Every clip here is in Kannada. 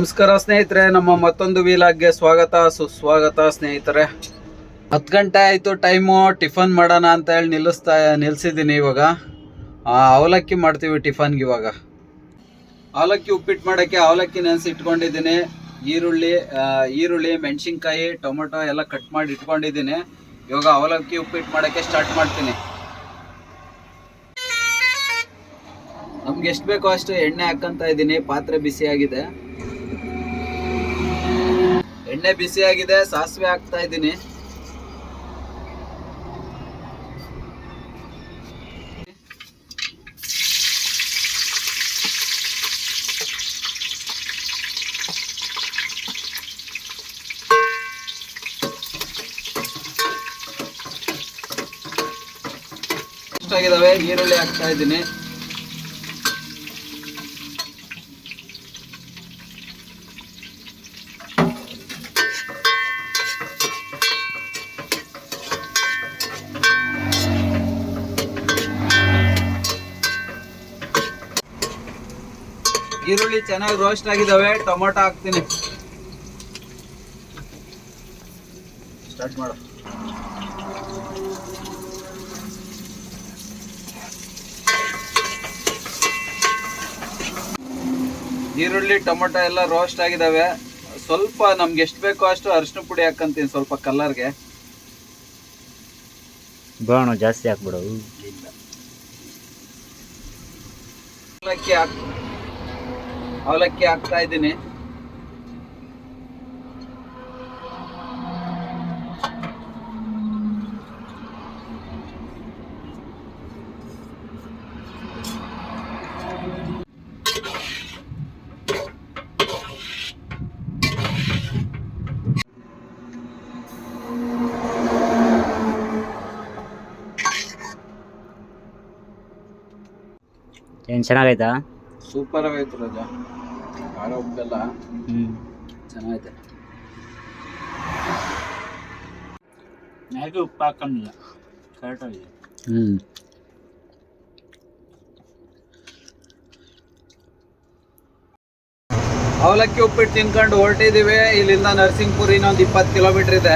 ನಮಸ್ಕಾರ ಸ್ನೇಹಿತರೆ, ನಮ್ಮ ಮತ್ತೊಂದು ವೀಲಾಗ್ಗೆ ಸ್ವಾಗತ, ಸುಸ್ವಾಗತ ಸ್ನೇಹಿತರೆ. ಹತ್ತು ಗಂಟೆ ಆಯಿತು ಟೈಮು ಟಿಫನ್ ಮಾಡೋಣ ಅಂತ ಹೇಳಿ ನಿಲ್ಲಿಸ್ತಾ ನಿಲ್ಲಿಸಿದ್ದೀನಿ ಇವಾಗ. ಅವಲಕ್ಕಿ ಮಾಡ್ತೀವಿ ಟಿಫನ್ಗೆ ಇವಾಗ. ಅವಲಕ್ಕಿ ಉಪ್ಪಿಟ್ಟು ಮಾಡೋಕ್ಕೆ ಅವಲಕ್ಕಿ ನೆನೆಸಿ ಇಟ್ಕೊಂಡಿದ್ದೀನಿ ಈರುಳ್ಳಿ ಈರುಳ್ಳಿ, ಮೆಣಸಿನ್ಕಾಯಿ, ಟೊಮೊಟೊ ಎಲ್ಲ ಕಟ್ ಮಾಡಿ ಇಟ್ಕೊಂಡಿದ್ದೀನಿ. ಇವಾಗ ಅವಲಕ್ಕಿ ಉಪ್ಪಿಟ್ಟು ಮಾಡೋಕ್ಕೆ ಸ್ಟಾರ್ಟ್ ಮಾಡ್ತೀನಿ. ನಮ್ಗೆ ಎಷ್ಟು ಬೇಕೋ ಅಷ್ಟು ಎಣ್ಣೆ ಹಾಕ್ಕಂತ ಇದ್ದೀನಿ. ಪಾತ್ರೆ ಬಿಸಿಯಾಗಿದೆ. ಎಣ್ಣೆ ಬಿಸಿಯಾಗಿದೆ ಸಾಸಿವೆ ಹಾಕ್ತಾ ಇದ್ದೀನಿ. ಎಷ್ಟಾಗಿದಾವೆ ಈರುಳ್ಳಿ ಹಾಕ್ತಾ ಇದ್ದೀನಿ. ಈರುಳ್ಳಿ ಚೆನ್ನಾಗಿ ರೋಸ್ಟ್ ಆಗಿದಾವೆ ಟೊಮೊಟೊ ಹಾಕ್ತೀನಿ. ಸ್ಟಾರ್ಟ್ ಮಾಡು. ಈರುಳ್ಳಿ ಟೊಮೊಟೊ ಎಲ್ಲ ರೋಸ್ಟ್ ಆಗಿದಾವೆ. ಸ್ವಲ್ಪ ನಮ್ಗೆ ಎಷ್ಟು ಬೇಕೋ ಅಷ್ಟು ಅರಿಶಿನ ಪುಡಿ ಹಾಕಂತೀನಿ ಸ್ವಲ್ಪ ಕಲರ್ಗೆ ಬಾಣ ಜಾಸ್ತಿ ಹಾಕ್ಬಿಡು. ಅವಲಕ್ಕಿ ಹಾಕ್ ಅವಲಕ್ಕಿ ಹಾಕ್ತಾ ಇದ್ದೀನಿ. ಏನು ಚೆನ್ನಾಗೈತಾ? ಸೂಪರ್ ಆಗೈತೆ ರಜ. ಖಾರ ಉಪ್ಪೆಲ್ಲ ಚೆನ್ನಾಗೈತೆ. ಹೇಗೆ ಉಪ್ಪು ಹಾಕೊಂಡಿಲ್ಲ ಕರೆಕ್ಟಾಗಿದೆ ಹ್ಞೂ ಅವಲಕ್ಕಿ ಉಪ್ಪಿಟ್ಟು ತಿನ್ಕೊಂಡು ಹೊರಟಿದ್ದೀವಿ ಇಲ್ಲಿಂದ ನರಸಿಂಗ್ಪುರ ಇನ್ನೊಂದು ಇಪ್ಪತ್ತು ಕಿಲೋಮೀಟರ್ ಇದೆ.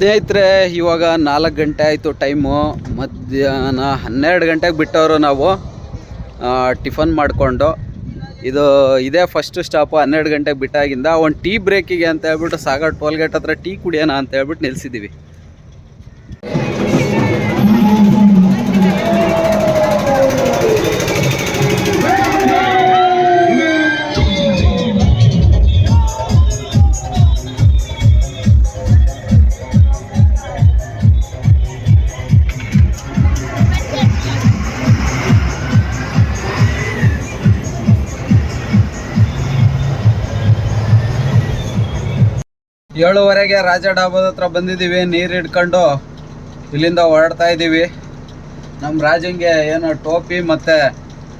ಸ್ನೇಹಿತರೆ, ಇವಾಗ ನಾಲ್ಕು ಗಂಟೆ ಆಯಿತು ಟೈಮು ಮಧ್ಯಾಹ್ನ ಹನ್ನೆರಡು ಗಂಟೆಗೆ ಬಿಟ್ಟವರು ನಾವು. ಟಿಫನ್ ಮಾಡಿಕೊಂಡು. ಇದು ಇದೇ ಫಸ್ಟ್ ಸ್ಟಾಪು ಹನ್ನೆರಡು ಗಂಟೆಗೆ ಬಿಟ್ಟಾಗಿಂದ ಒಂದು ಟೀ ಬ್ರೇಕಿಗೆ ಅಂತ ಹೇಳ್ಬಿಟ್ಟು ಸಾಗರ್ ಟೋಲ್ಗೇಟ್ ಹತ್ರ ಟೀ ಕುಡಿಯೋಣ ಅಂತ ಹೇಳ್ಬಿಟ್ಟು ನಿಲ್ಸಿದ್ದೀವಿ ಏಳುವರೆಗೆ ರಾಜ ಡಾಬಾದ ಹತ್ರ ಬಂದಿದ್ದೀವಿ ನೀರು ಹಿಡ್ಕೊಂಡು ಇಲ್ಲಿಂದ ಹೊರಡ್ತಾ ಇದ್ದೀವಿ ನಮ್ಮ ರಾಜಂಗೆ ಏನೋ ಟೋಪಿ ಮತ್ತು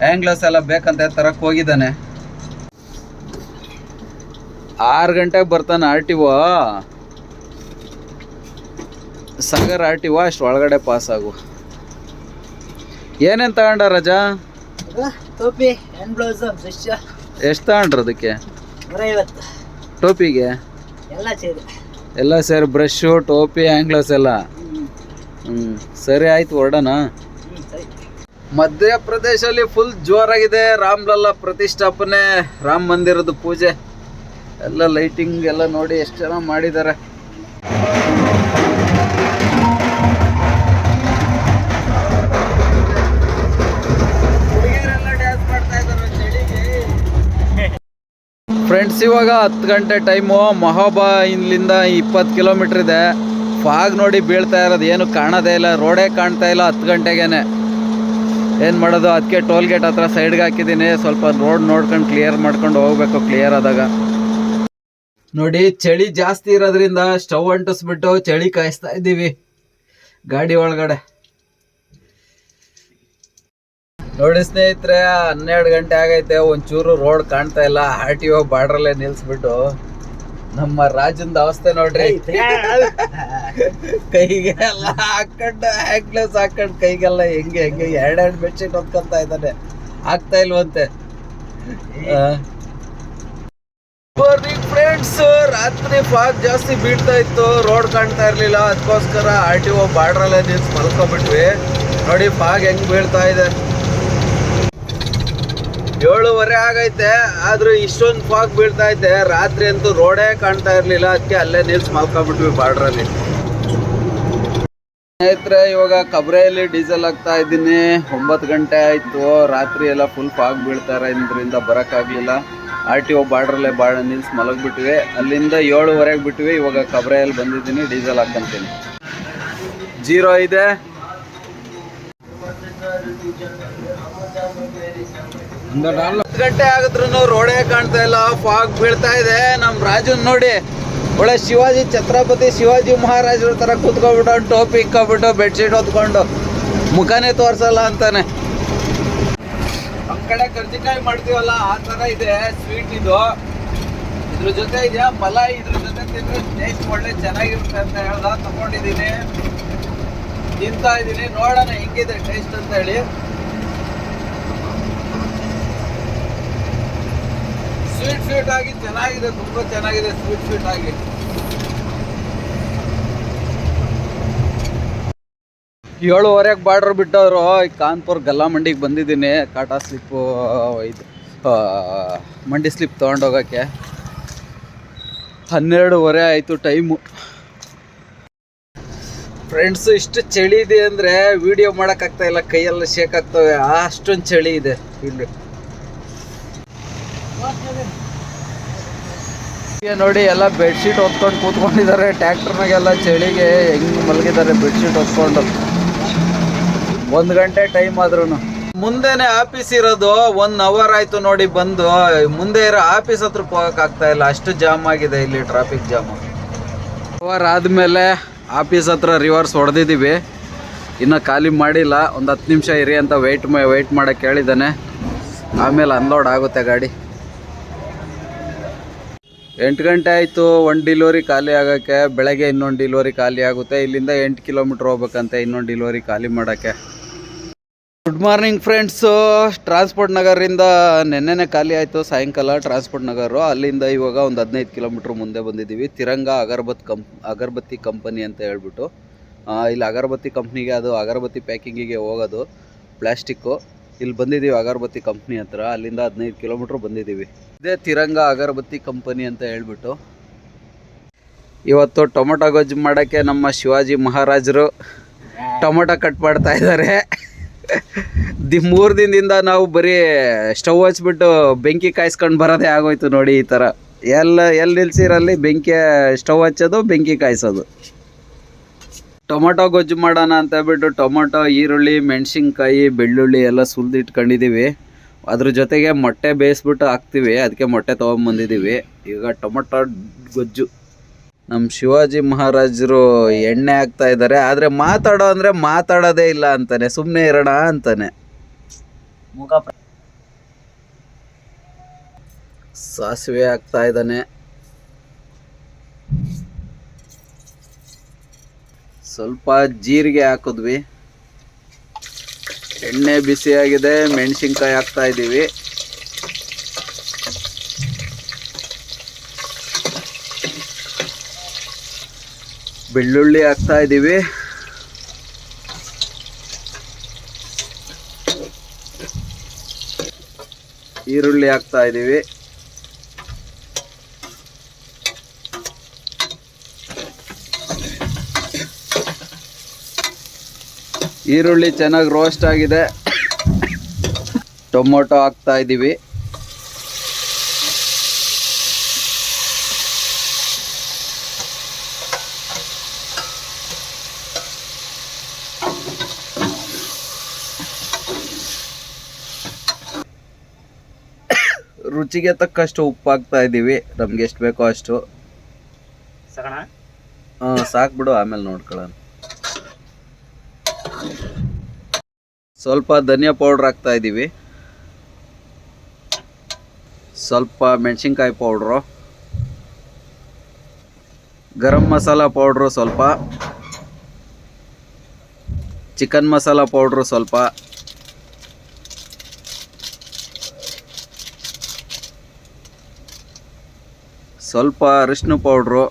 ಆ್ಯಂಗ್ಲಸ್ ಎಲ್ಲ ಬೇಕಂತ ತರಕ್ಕೆ ಹೋಗಿದ್ದಾನೆ. ಆರು ಗಂಟೆಗೆ ಬರ್ತಾನೆ R T O Sagar R T O ಅಷ್ಟು ಒಳಗಡೆ ಪಾಸ್ ಆಗು. ಏನೇನು ತಗೊಂಡ ರಜಾ? ಟೋಪಿ ಎಷ್ಟು ತಗೊಂಡ್ರು ಅದಕ್ಕೆ? ಟೋಪಿಗೆ? ಎಲ್ಲ ಸೇರಿ. ಎಲ್ಲ ಸೇರಿ ಬ್ರಷು ಟೋಪಿ ಆ್ಯಂಗ್ಲಸ್ ಎಲ್ಲ. ಹ್ಞೂ ಸರಿ ಆಯ್ತು ಹೊರಡೋಣ ಮಧ್ಯಪ್ರದೇಶಲ್ಲಿ ಫುಲ್ ಜೋರಾಗಿದೆ. ರಾಮ್ಲಲ್ಲ ಪ್ರತಿಷ್ಠಾಪನೆ ರಾಮ ಮಂದಿರದ ಪೂಜೆ. ಎಲ್ಲ ಲೈಟಿಂಗ್ ಎಲ್ಲ ನೋಡಿ ಎಷ್ಟು ಚೆನ್ನಾಗಿ ಮಾಡಿದ್ದಾರೆ ಫ್ರೆಂಡ್ಸ್ ಇವಾಗ ಹತ್ತು ಗಂಟೆ ಟೈಮು, ಮಹೋಬಾ ಇಲ್ಲಿಂದ ಇಪ್ಪತ್ತು ಕಿಲೋಮೀಟ್ರ್ ಇದೆ. ಫಾಗ್ ನೋಡಿ ಬೀಳ್ತಾ ಇರೋದು, ಏನು ಕಾಣೋದೇ ಇಲ್ಲ, ರೋಡೇ ಕಾಣ್ತಾ ಇಲ್ಲ ಹತ್ತು ಗಂಟೆಗೇನೆ. ಏನು ಮಾಡೋದು, ಅದಕ್ಕೆ ಟೋಲ್ ಗೇಟ್ ಹತ್ರ ಸೈಡ್ಗೆ ಹಾಕಿದ್ದೀನಿ, ಸ್ವಲ್ಪ ರೋಡ್ ನೋಡ್ಕೊಂಡು ಕ್ಲಿಯರ್ ಮಾಡ್ಕೊಂಡು ಹೋಗ್ಬೇಕು, ಕ್ಲಿಯರ್ ಆದಾಗ. ನೋಡಿ, ಚಳಿ ಜಾಸ್ತಿ ಇರೋದ್ರಿಂದ ಸ್ಟವ್ ಅಂಟಿಸ್ಬಿಟ್ಟು ಚಳಿ ಕಾಯಿಸ್ತಾ ಇದ್ದೀವಿ. ಗಾಡಿ ಒಳಗಡೆ. ನೋಡಿ ಸ್ನೇಹಿತರೆ ಹನ್ನೆರಡು ಗಂಟೆ ಆಗೈತೆ ಒಂಚೂರು ರೋಡ್ ಕಾಣ್ತಾ ಇಲ್ಲ. ಆರ್ ಟಿ ಒ ಬಾರ್ಡ್ರಲ್ಲೇ ನಿಲ್ಸ್ಬಿಟ್ಟು ನಮ್ಮ ರಾಜಂದ ಅವಸ್ಥೆ ನೋಡ್ರಿ. ಕೈಗೆ ಎಲ್ಲ ಹಾಕೊಂಡು ಹ್ಯಾಕ್ಲೆಸ್ ಹಾಕೊಂಡು ಕೈಗೆಲ್ಲ ಹೆಂಗೆ ಹೆಂಗೆ ಎರಡೆರಡು ಬೆಡ್ಶೀಟ್ ಹೊತ್ಕೊಂತ ಇದ್ದಾನೆ. ಆಗ್ತಾ ಇಲ್ವಂತೆ. ಮಾರ್ನಿಂಗ್ ಫ್ರೆಂಡ್ಸ್ ರಾತ್ರಿ ಫಾಗ್ ಜಾಸ್ತಿ ಬೀಳ್ತಾ ಇತ್ತು ರೋಡ್ ಕಾಣ್ತಾ ಇರ್ಲಿಲ್ಲ. ಅದಕ್ಕೋಸ್ಕರ ಆರ್ ಟಿ ಒ ಬಾರ್ಡ್ರಲ್ಲೇ ನಿಲ್ಸ್ ಮಲ್ಕೊಬಿಟ್ವಿ ನೋಡಿ ಫಾಗ್ ಹೆಂಗ್ ಬೀಳ್ತಾ ಇದೆ. ಏಳುವರೆ ಆಗೈತೆ, ಆದ್ರೂ ಇಷ್ಟೊಂದು ಫಾಗ್ ಬೀಳ್ತಾ ಐತೆ. ರಾತ್ರಿ ಅಂತೂ ರೋಡೇ ಕಾಣ್ತಾ ಇರ್ಲಿಲ್ಲ, ಅದಕ್ಕೆ ಅಲ್ಲೇ ನಿಲ್ಸ್ ಮಲ್ಕೊಂಡ್ಬಿಟ್ವಿ ಬಾರ್ಡ್ರಲ್ಲಿ. ಸ್ನೇಹಿತರೆ, ಇವಾಗ ಕಬ್ರೆಯಲ್ಲಿ ಡೀಸೆಲ್ ಹಾಕ್ತಾ ಇದ್ದೀನಿ. ಒಂಬತ್ತು ಗಂಟೆ ಆಯ್ತು, ರಾತ್ರಿ ಎಲ್ಲ ಫುಲ್ ಫಾಗ್ ಬೀಳ್ತಾರೆ ಇದರಿಂದ ಬರೋಕ್ಕಾಗಲಿಲ್ಲ. ಆರ್ ಟಿ ಒ ಬಾರ್ಡ್ರಲ್ಲೇ ಬಾಡ ನಿಲ್ಸ್ ಮಲಗ್ಬಿಟ್ವಿ. ಅಲ್ಲಿಂದ ಏಳುವರೆಗೆ ಬಿಟ್ವಿ. ಇವಾಗ ಕಬ್ರೆಯಲ್ಲಿ ಬಂದಿದ್ದೀನಿ, ಡೀಸೆಲ್ ಹಾಕ್ಕೊಂತೀನಿ. ಜೀರೋ ಇದೆ. ಹತ್ತು ಗಂಟೆ ಆಗಿದ್ರು ರೋಡೇ ಕಾಣ್ತಾ ಇಲ್ಲ ಫಾಗ್ ಬೀಳ್ತಾ ಇದೆ. ನಮ್ ರಾಜನ್ ನೋಡಿ, ಒಳ್ಳೆ ಶಿವಾಜಿ ಛತ್ರಪತಿ ಶಿವಾಜಿ ಮಹಾರಾಜರ ತರ ಕೂತ್ಕೊಬಿಟ್ಟು ಟೋಪಿ ಇಕ್ಕೊಬಿಟ್ಟು ಬೆಡ್ಶೀಟ್ ಹೊತ್ಕೊಂಡು ಮುಖನೇ ತೋರ್ಸಲ್ಲ ಅಂತಾನೆ. ನಮ್ ಕಡೆ ಕರ್ಜಿಕಾಯಿ ಮಾಡ್ತೀವಲ್ಲ, ಆ ತರ ಇದೆ ಸ್ವೀಟ್ ಇದು. ಇದ್ರ ಜೊತೆ ಇದೆಯಾ? ಫಲ, ಇದ್ರ ಜೊತೆ ತಿಂದ್ರೆ ಟೇಸ್ಟ್ ಒಳ್ಳೆ ಚೆನ್ನಾಗಿರುತ್ತೆ ಅಂತ ಹೇಳ್ದ? ತಗೊಂಡಿದ್ದೀನಿ. ತಿಂತಾ ಇದೀನಿ ನೋಡೋಣ, ಹೆಂಗಿದೆ ಟೇಸ್ಟ್ ಅಂತ ಹೇಳಿ. ಆಗಿ ಚೆನ್ನಾಗಿದೆ, ತುಂಬಾ ಚೆನ್ನಾಗಿದೆ ಸ್ವೀಟ್ ಸ್ವೀಟ್ ಆಗಿ. ಏಳುವರೆಗೆ ಬಾರ್ಡ್ರ್ ಬಿಟ್ಟವರು ಈ ಕಾನ್ಪುರ್ ಗಲ್ಲಾ ಮಂಡಿಗೆ ಬಂದಿದ್ದೀನಿ, ಕಾಟಾ ಸ್ಲಿಪ್ಪು ಇದು ಮಂಡಿ ಸ್ಲಿಪ್ ತೊಗೊಂಡೋಗೋಕ್ಕೆ. ಹನ್ನೆರಡುವರೆ ಆಯಿತು ಟೈಮು. ಫ್ರೆಂಡ್ಸ್ ಇಷ್ಟು ಚಳಿ ಇದೆ ಅಂದರೆ ವಿಡಿಯೋ ಮಾಡೋಕ್ಕಾಗ್ತಾ ಇಲ್ಲ, ಕೈಯೆಲ್ಲ ಶೇಕ್ ಆಗ್ತವೆ, ಅಷ್ಟೊಂದು ಚಳಿ ಇದೆ ಇಲ್ಲಿ. ನೋಡಿ ಎಲ್ಲ ಬೆಡ್ಶೀಟ್ ಹೊತ್ಕೊಂಡು ಕೂತ್ಕೊಂಡಿದ್ದಾರೆ. ಟ್ಯಾಕ್ಟರ್ನಾಗೆಲ್ಲ ಚಳಿಗೆ ಹೆಂಗ್ ಮಲಗಿದ್ದಾರೆ ಬೆಡ್ಶೀಟ್ ಹೊತ್ಕೊಂಡು. ಒಂದು ಗಂಟೆ ಟೈಮ್ ಆದ್ರೂ ಮುಂದೆನೆ ಆಫೀಸ್ ಇರೋದು ಒನ್ ಅವರ್ ಆಯ್ತು ನೋಡಿ ಬಂದು. ಮುಂದೆ ಇರೋ ಆಫೀಸ್ ಹತ್ರ ಹೋಗಕ್ ಆಗ್ತಾ ಇಲ್ಲ. ಅಷ್ಟು ಜಾಮ್ ಆಗಿದೆ ಇಲ್ಲಿ ಟ್ರಾಫಿಕ್ ಜಾಮ್ ಅವರ್ ಆದ್ಮೇಲೆ ಆಫೀಸ್ ಹತ್ರ ರಿವರ್ಸ್ ಹೊಡೆದಿದ್ದೀವಿ ಇನ್ನು ಖಾಲಿ ಮಾಡಿಲ್ಲ. ಒಂದು ಹತ್ತು ನಿಮಿಷ ಇರಿ ಅಂತ ವೆಯ್ಟ್ ವೆಯ್ಟ್ ಮಾಡೋಕ್ಕೆ ಹೇಳಿದ್ದಾನೆ. ಆಮೇಲೆ ಅನ್ಲೋಡ್ ಆಗುತ್ತೆ ಗಾಡಿ. ಎಂಟು ಗಂಟೆ ಆಯಿತು ಒಂದು ಡಿಲಿವರಿ ಖಾಲಿ ಆಗೋಕ್ಕೆ, ಬೆಳಗ್ಗೆ ಇನ್ನೊಂದು ಡಿಲಿವರಿ ಖಾಲಿ ಆಗುತ್ತೆ, ಇಲ್ಲಿಂದ ಎಂಟು ಕಿಲೋಮೀಟ್ರ್ ಹೋಗ್ಬೇಕಂತೆ ಇನ್ನೊಂದು ಡಿಲಿವರಿ ಖಾಲಿ ಮಾಡೋಕ್ಕೆ. ಗುಡ್ ಮಾರ್ನಿಂಗ್ ಫ್ರೆಂಡ್ಸು ಟ್ರಾನ್ಸ್ಪೋರ್ಟ್ ನಗರಿಂದ ನೆನ್ನೆನೇ ಖಾಲಿ ಆಯಿತು, ಸಾಯಂಕಾಲ ಟ್ರಾನ್ಸ್ಪೋರ್ಟ್ ನಗರು. ಅಲ್ಲಿಂದ ಇವಾಗ ಒಂದು ಹದಿನೈದು ಕಿಲೋಮೀಟ್ರ್ ಮುಂದೆ ಬಂದಿದ್ದೀವಿ. ತಿರಂಗ ಅಗರಬತ್ ಕಂಪ್, ಅಗರಬತ್ತಿ ಕಂಪನಿ ಅಂತ ಹೇಳ್ಬಿಟ್ಟು ಇಲ್ಲಿ ಅಗರಬತ್ತಿ ಕಂಪ್ನಿಗೆ ಅದು, ಅಗರಬತ್ತಿ ಪ್ಯಾಕಿಂಗಿಗೆ ಹೋಗೋದು ಪ್ಲಾಸ್ಟಿಕ್ಕು ಇಲ್ಲಿ ಬಂದಿದ್ದೀವಿ ಅಗರಬತ್ತಿ ಕಂಪ್ನಿ ಹತ್ರ. ಅಲ್ಲಿಂದ ಹದಿನೈದು ಕಿಲೋಮೀಟ್ರ್ ಬಂದಿದ್ದೀವಿ. ಇದೇ ತಿರಂಗ ಅಗರಬತ್ತಿ ಕಂಪನಿ ಅಂತ ಹೇಳ್ಬಿಟ್ಟು. ಇವತ್ತು ಟೊಮೊಟೊ ಗೊಜ್ಜು ಮಾಡೋಕ್ಕೆ ನಮ್ಮ ಶಿವಾಜಿ ಮಹಾರಾಜರು ಟೊಮೊಟೊ ಕಟ್ ಮಾಡ್ತಾ ಇದ್ದಾರೆ. ದಿ ಮೂರು ದಿನದಿಂದ ನಾವು ಬರೀ ಸ್ಟವ್ ಹಚ್ಬಿಟ್ಟು ಬೆಂಕಿ ಕಾಯಿಸ್ಕೊಂಡು ಬರೋದೇ ಆಗೋಯ್ತು ನೋಡಿ ಈ ಥರ. ಎಲ್ಲ ಎಲ್ಲಿ ನಿಲ್ಸಿರಲ್ಲಿ ಬೆಂಕಿ ಸ್ಟವ್ ಹಚ್ಚೋದು, ಬೆಂಕಿ ಕಾಯಿಸೋದು. ಟೊಮೊಟೊ ಗೊಜ್ಜು ಮಾಡೋಣ ಅಂತ ಹೇಳ್ಬಿಟ್ಟು ಟೊಮೊಟೊ ಈರುಳ್ಳಿ ಮೆಣಸಿನ್ಕಾಯಿ ಬೆಳ್ಳುಳ್ಳಿ ಎಲ್ಲ ಸುಲಿದಿಟ್ಕೊಂಡಿದ್ದೀವಿ ಅದ್ರ ಜೊತೆಗೆ ಮೊಟ್ಟೆ ಬೇಯಿಸ್ಬಿಟ್ಟು ಹಾಕ್ತೀವಿ. ಅದಕ್ಕೆ ಮೊಟ್ಟೆ ತೊಗೊಂಬಂದಿದ್ದೀವಿ ಈಗ ಟೊಮೊಟೊ ಗೊಜ್ಜು. ನಮ್ಮ ಶಿವಾಜಿ ಮಹಾರಾಜರು ಎಣ್ಣೆ ಹಾಕ್ತಾ ಇದ್ದಾರೆ. ಆದರೆ ಮಾತಾಡೋ ಅಂದರೆ ಮಾತಾಡೋದೇ ಇಲ್ಲ ಅಂತಾನೆ. ಸುಮ್ಮನೆ ಇರೋಣ ಅಂತಾನೆ. ಮುಖ ಸಾಸಿವೆ ಹಾಕ್ತಾ ಇದ್ದಾನೆ. ಸ್ವಲ್ಪ ಜೀರಿಗೆ ಹಾಕಿದ್ವಿ. ಎಣ್ಣೆ ಬಿಸಿಯಾಗಿದೆ ಮೆಣಸಿನ್ಕಾಯಿ ಹಾಕ್ತಾ ಇದ್ದೀವಿ ಬೆಳ್ಳುಳ್ಳಿ ಹಾಕ್ತಾ ಇದ್ದೀವಿ ಈರುಳ್ಳಿ ಹಾಕ್ತಾ ಇದ್ದೀವಿ ಈರುಳ್ಳಿ ಚೆನ್ನಾಗಿ ರೋಸ್ಟ್ ಆಗಿದೆ. ಟೊಮೊಟೊ ಹಾಕ್ತಾ ಇದ್ದೀವಿ ರುಚಿಗೆ ತಕ್ಕಷ್ಟು ಉಪ್ಪು ಹಾಕ್ತಾ ಇದ್ದೀವಿ ನಮ್ಗೆ ಎಷ್ಟು ಬೇಕೋ ಅಷ್ಟು. ಸಾಕು ಬಿಡು ಆಮೇಲೆ ನೋಡ್ಕೊಳ್ಳೋಣ. ಸ್ವಲ್ಪ ಧನಿಯಾ ಪೌಡ್ರ್ ಹಾಕ್ತಾ ಇದ್ದೀವಿ ಸ್ವಲ್ಪ ಮೆಣಸಿನ್ಕಾಯಿ ಪೌಡ್ರು ಗರಂ ಮಸಾಲ ಪೌಡ್ರು ಸ್ವಲ್ಪ. ಚಿಕನ್ ಮಸಾಲ ಪೌಡ್ರು ಸ್ವಲ್ಪ. ಸ್ವಲ್ಪ ಅರಿಶಿನ ಪೌಡ್ರು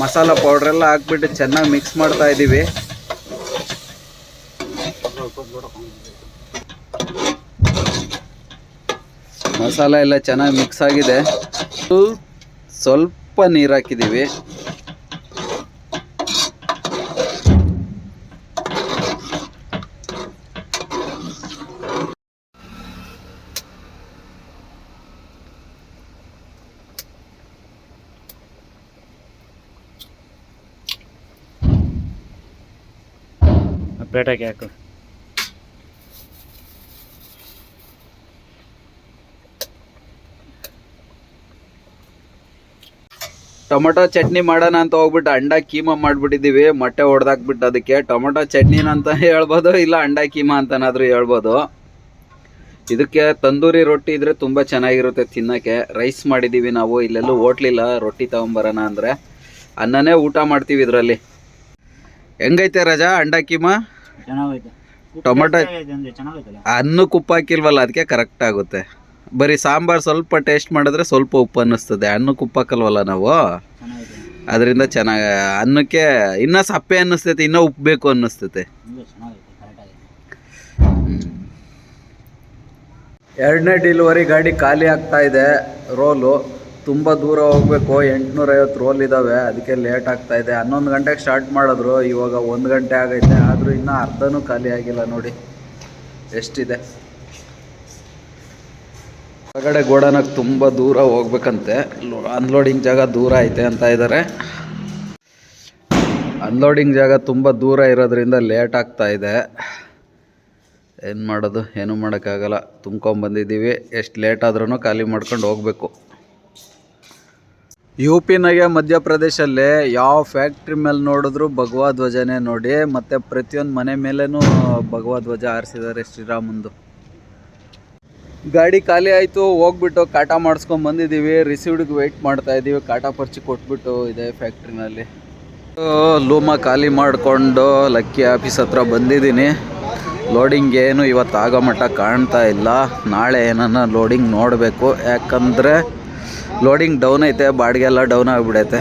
ಮಸಾಲ ಪೌಡ್ರೆಲ್ಲ ಹಾಕ್ಬಿಟ್ಟು ಚೆನ್ನಾಗಿ ಮಿಕ್ಸ್ ಮಾಡ್ತಾ ಇದ್ದೀವಿ ಮಸಾಲ ಎಲ್ಲ ಚೆನ್ನಾಗಿ ಮಿಕ್ಸ್ ಆಗಿದೆ. ಸ್ವಲ್- ಸ್ವಲ್ಪ ನೀರು ಹಾಕಿದ್ದೀವಿ ಪ್ಲೇಟಾಗಿ ಹಾಕು. ಟೊಮೊಟೊ ಚಟ್ನಿ ಮಾಡೋಣ ಅಂತ ಹೋಗ್ಬಿಟ್ಟು ಅಂಡ ಕೀಮಾ ಮಾಡ್ಬಿಟ್ಟಿದ್ದೀವಿ, ಮೊಟ್ಟೆ ಹೊಡೆದಾಕ್ಬಿಟ್ಟು ಅದಕ್ಕೆ. ಟೊಮೊಟೊ ಚಟ್ನಿನ ಅಂತ ಹೇಳ್ಬೋದು, ಇಲ್ಲ ಅಂಡ ಕೀಮಾ ಅಂತನಾದರೂ ಹೇಳ್ಬೋದು. ಇದಕ್ಕೆ ತಂದೂರಿ ರೊಟ್ಟಿ ಇದ್ರೆ ತುಂಬ ಚೆನ್ನಾಗಿರುತ್ತೆ ತಿನ್ನೋಕ್ಕೆ. ರೈಸ್ ಮಾಡಿದ್ದೀವಿ ನಾವು, ಇಲ್ಲೆಲ್ಲೂ ಹೋಟ್ಲಿಲ್ಲ, ರೊಟ್ಟಿ ತೊಗೊಂಬರೋಣ ಅಂದರೆ. ಅನ್ನನೇ ಊಟ ಮಾಡ್ತೀವಿ ಇದರಲ್ಲಿ. ಹೆಂಗೈತೆ ರಜಾ ಅಂಡ ಕೀಮಾ? ಚೆನ್ನಾಗೈತೆ. ಟೊಮೆಟೊ ಅನ್ನಕ್ಕೆ ಉಪ್ಪು ಹಾಕಿಲ್ವಲ್ಲ ಅದಕ್ಕೆ ಕರೆಕ್ಟ್ ಆಗುತ್ತೆ. ಬರೀ ಸಾಂಬಾರು ಸ್ವಲ್ಪ ಟೇಸ್ಟ್ ಮಾಡಿದ್ರೆ ಸ್ವಲ್ಪ ಉಪ್ಪು ಅನ್ನಿಸ್ತದೆ. ಅನ್ನಕ್ಕೆ ಉಪ್ಪು ಹಾಕಲ್ವಲ್ಲ ನಾವು? ಅದರಿಂದ ಚೆನ್ನಾಗಿ ಅನ್ನಕ್ಕೆ ಇನ್ನೂ ಸಪ್ಪೆ ಅನ್ನಿಸ್ತೈತೆ ಇನ್ನೂ ಉಪ್ಪು ಬೇಕು ಅನ್ನಿಸ್ತೈತೆ. ಎರಡನೇ ಡಿಲಿವರಿ ಗಾಡಿ ಖಾಲಿ ಆಗ್ತಾ ಇದೆ ರೋಲು. ತುಂಬ ದೂರ ಹೋಗಬೇಕು, ಎಂಟುನೂರೈವತ್ತು ರೋಲ್ ಇದ್ದಾವೆ ಅದಕ್ಕೆ ಲೇಟ್ ಆಗ್ತಾ ಇದೆ. ಹನ್ನೊಂದು ಗಂಟೆಗೆ ಸ್ಟಾರ್ಟ್ ಮಾಡಿದ್ರು, ಇವಾಗ ಒಂದು ಗಂಟೆ ಆಗೈತೆ, ಆದರೂ ಇನ್ನೂ ಅರ್ಧನೂ ಖಾಲಿ ಆಗಿಲ್ಲ ನೋಡಿ. ಎಷ್ಟಿದೆ? ಹೊರಗಡೆ ಗೋಡನಕ್ಕೆ ತುಂಬ ದೂರ ಹೋಗ್ಬೇಕಂತೆ. ಅನ್ಲೋಡಿಂಗ್ ಜಾಗ ದೂರ ಐತೆ ಅಂತ ಇದ್ದಾರೆ ಅನ್ಲೋಡಿಂಗ್ ಜಾಗ ತುಂಬ ದೂರ ಇರೋದ್ರಿಂದ ಲೇಟ್ ಆಗ್ತಾ ಇದೆ. ಏನು ಮಾಡೋದು? ಏನೂ ಮಾಡೋಕ್ಕಾಗಲ್ಲ. ತುಂಬ್ಕೊಂಬಂದಿದ್ದೀವಿ ಎಷ್ಟು ಲೇಟ್ ಆದ್ರೂ ಖಾಲಿ ಮಾಡ್ಕೊಂಡು ಹೋಗಬೇಕು. ಯು ಪಿನಾಗೆ ಮಧ್ಯಪ್ರದೇಶಲ್ಲಿ ಯಾವ ಫ್ಯಾಕ್ಟ್ರಿ ಮೇಲೆ ನೋಡಿದ್ರು ಭಗವಾ ಧ್ವಜನೇ ನೋಡಿ, ಮತ್ತು ಪ್ರತಿಯೊಂದು ಮನೆ ಮೇಲೇನೂ ಭಗವಾ ಧ್ವಜ ಹಾರಿಸಿದ್ದಾರೆ ಶ್ರೀರಾಮಂದು. ಗಾಡಿ ಖಾಲಿ ಆಯಿತು, ಹೋಗ್ಬಿಟ್ಟು ಕಾಟ ಮಾಡಿಸ್ಕೊಂಡು ಬಂದಿದ್ದೀವಿ. ರಿಸೀವ್ಡ್ಗೆ ವೆಯ್ಟ್ ಮಾಡ್ತಾ ಇದ್ದೀವಿ. ಕಾಟ ಪರ್ಚಿ ಕೊಟ್ಬಿಟ್ಟು ಇದೆ ಫ್ಯಾಕ್ಟ್ರಿನಲ್ಲಿ. ಲೂಮ ಖಾಲಿ ಮಾಡಿಕೊಂಡು ಲಕ್ಕಿ ಆಫೀಸ್ ಹತ್ರ ಬಂದಿದ್ದೀನಿ. ಲೋಡಿಂಗ್ ಏನು ಇವತ್ತು ಆಗೋ ಮಟ್ಟ ಕಾಣ್ತಾ ಇಲ್ಲ. ನಾಳೆ ಏನನ್ನ ಲೋಡಿಂಗ್ ನೋಡಬೇಕು. ಯಾಕಂದರೆ ಲೋಡಿಂಗ್ ಡೌನ್ ಐತೆ ಬಾಡಿಗೆ ಎಲ್ಲ ಡೌನ್ ಆಗಿಬಿಡೈತೆ.